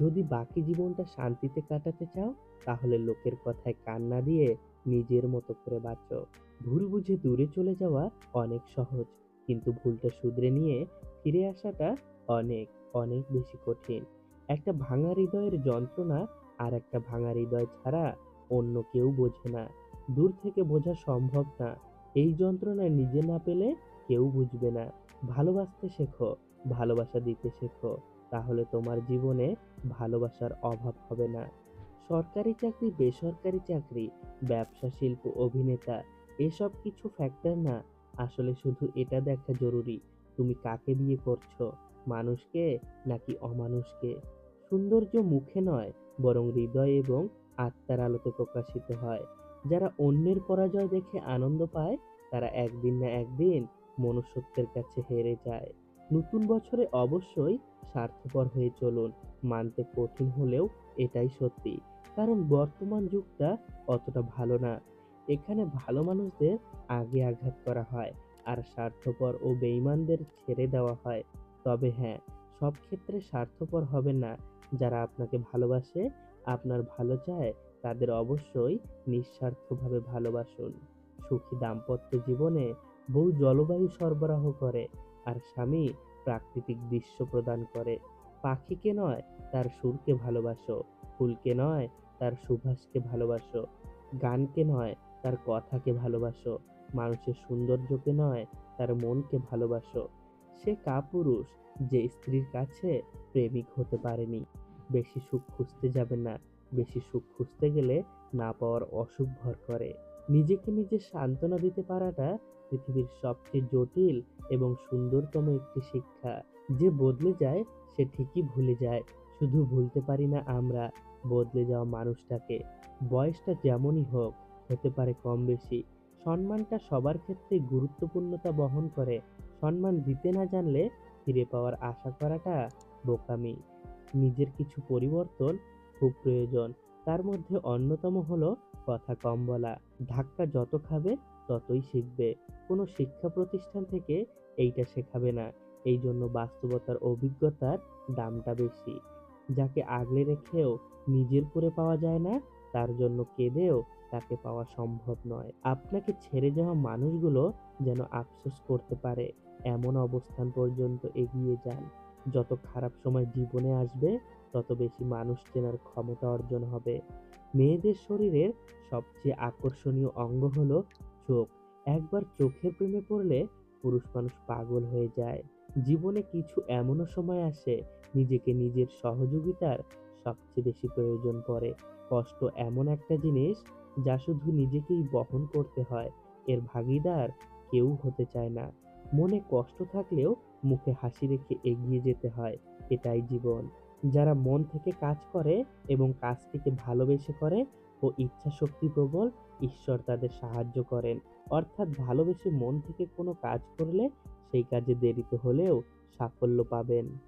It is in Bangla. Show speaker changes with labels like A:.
A: যদি বাকি জীবনটা শান্তিতে কাটাতে চাও, তাহলে লোকের কথায় কান না দিয়ে নিজের মতো করে বাঁচো। ভুল বুঝে দূরে চলে যাওয়া অনেক সহজ, কিন্তু ভুলটা শুধরে নিয়ে ফিরে আসাটা অনেক অনেক বেশি কঠিন। একটা ভাঙা হৃদয়ের যন্ত্রণা আর একটা ভাঙা হৃদয় ছাড়া অন্য কেউ বোঝে না। দূর থেকে বোঝা সম্ভব না। এই যন্ত্রণা নিজে না পেলে কেউ বুঝবে না। ভালোবাসতে শেখো, ভালোবাসা দিতে শেখো। তাহলে তোমার জীবনে ভালোবাসার অভাব হবে না। সরকারি চাকরি, বেসরকারি চাকরি, ব্যবসা, শিল্প, অভিনেতা, এসব কিছু ফ্যাক্টর না। আসলে শুধু এটা দেখা জরুরি, তুমি কাকে বিয়ে করছ, মানুষকে নাকি অমানুষকে? সৌন্দর্য মুখে নয়, বরং হৃদয় এবং আত্মার আলোতে প্রকাশিত হয়। যারা অন্যের পরাজয় দেখে আনন্দ পায়, তারা একদিন না একদিন মনুষ্যত্বের কাছে হেরে যায়। নতুন বছরে অবশ্যই স্বার্থপর হয়ে চলুন। মানতে কঠিন হলেও এটাই সত্যি, কারণ বর্তমান যুগটা অতটা ভালো না। এখানে ভালো মানুষদের আগে আঘাত করা হয় আর স্বার্থপর ও বেঈমানদের ছেড়ে দেওয়া হয়। তবে হ্যাঁ সব ক্ষেত্রে স্বার্থপর হবে না। যারা আপনাকে ভালোবাসে, আপনার ভালো চায়, তাদের অবশ্যই নিঃস্বার্থভাবে ভালোবাসুন। সুখী দাম্পত্য জীবনে বউ জলবায়ু সরবরাহ করে আর স্বামী প্রাকৃতিক দৃশ্য প্রদান করে। পাখিকে নয়, তার সুরকে ভালোবাসো। ফুলকে নয়, তার সুভাষকে ভালোবাসো। গানকে নয়, তার কথাকে ভালোবাসো। মানুষের সৌন্দর্যকে নয়, তার মনকে ভালোবাসো। সে কাপুরুষ, যে স্ত্রীর কাছে প্রেমিক হতে পারেনি। বেশি সুখ খুঁজতে যাবে না। বেশি সুখ খুঁজতে গেলে না পাওয়ার অসুখ ভর করে। নিজেকে নিজে সান্ত্বনা দিতে পারাটা পৃথিবীর সবচেয়ে জটিল এবং সুন্দরতম একটি শিক্ষা। যে বদলে যায়, সে ঠিকই ভুলে যায়। শুধু ভুলতে পারি না আমরা, বদলে যাওয়া মানুষটাকে। বয়সটা যেমনই হোক, হতে পারে কম বেশি। সম্মানটা সবার ক্ষেত্রে গুরুত্বপূর্ণতা বহন করে। সম্মান দিতে না জানলে ফিরে পাওয়ার আশা করাটা বোকামি। নিজের কিছু পরিবর্তন খুব প্রয়োজন। তার মধ্যে অন্যতম হলো কথা কম বলা। ধাক্কা যত খাবে, ততই শিখবে। কোনো শিক্ষা প্রতিষ্ঠান থেকে এইটা শেখাবে না। এই জন্য বাস্তবতার অভিজ্ঞতার দামটা বেশি। যাকে আগলে রেখেও নিজের করে পাওয়া যায় না, তার জন্য কেঁদেও তাকে পাওয়া সম্ভব নয়। আপনাকে ছেড়ে যাওয়া মানুষগুলো যেন আফসোস করতে পারে, এমন অবস্থান পর্যন্ত এগিয়ে যান। যত খারাপ সময় জীবনে আসবে তত বেশি মানুষ চেনার ক্ষমতা অর্জন হবে। মেয়েদের শরীরের সবচেয়ে আকর্ষণীয় অঙ্গ হলো চোখ। একবার চোখের প্রেমে পড়লে পুরুষ মানুষ পাগল হয়ে যায়। জীবনে কিছু এমনও সময় আসে, নিজেকে নিজের সহযোগিতার সবচেয়ে বেশি প্রয়োজন পড়ে। কষ্ট এমন একটা জিনিস যা শুধু নিজেকেই বহন করতে হয়, এর ভাগিদার কেউ হতে চায় না। মনে কষ্ট থাকলেও মুখে হাসি রেখে এগিয়ে যেতে হয়, এটাই জীবন। যারা মন থেকে কাজ করে এবং কাজটিকে ভালোবেসে করে ও ইচ্ছা শক্তি প্রবল, ঈশ্বর তাদের সাহায্য করেন। অর্থাৎ ভালোবেসে মন থেকে কোনো কাজ করলে সেই কাজে দেরিতে হলেও সাফল্য পাবেন।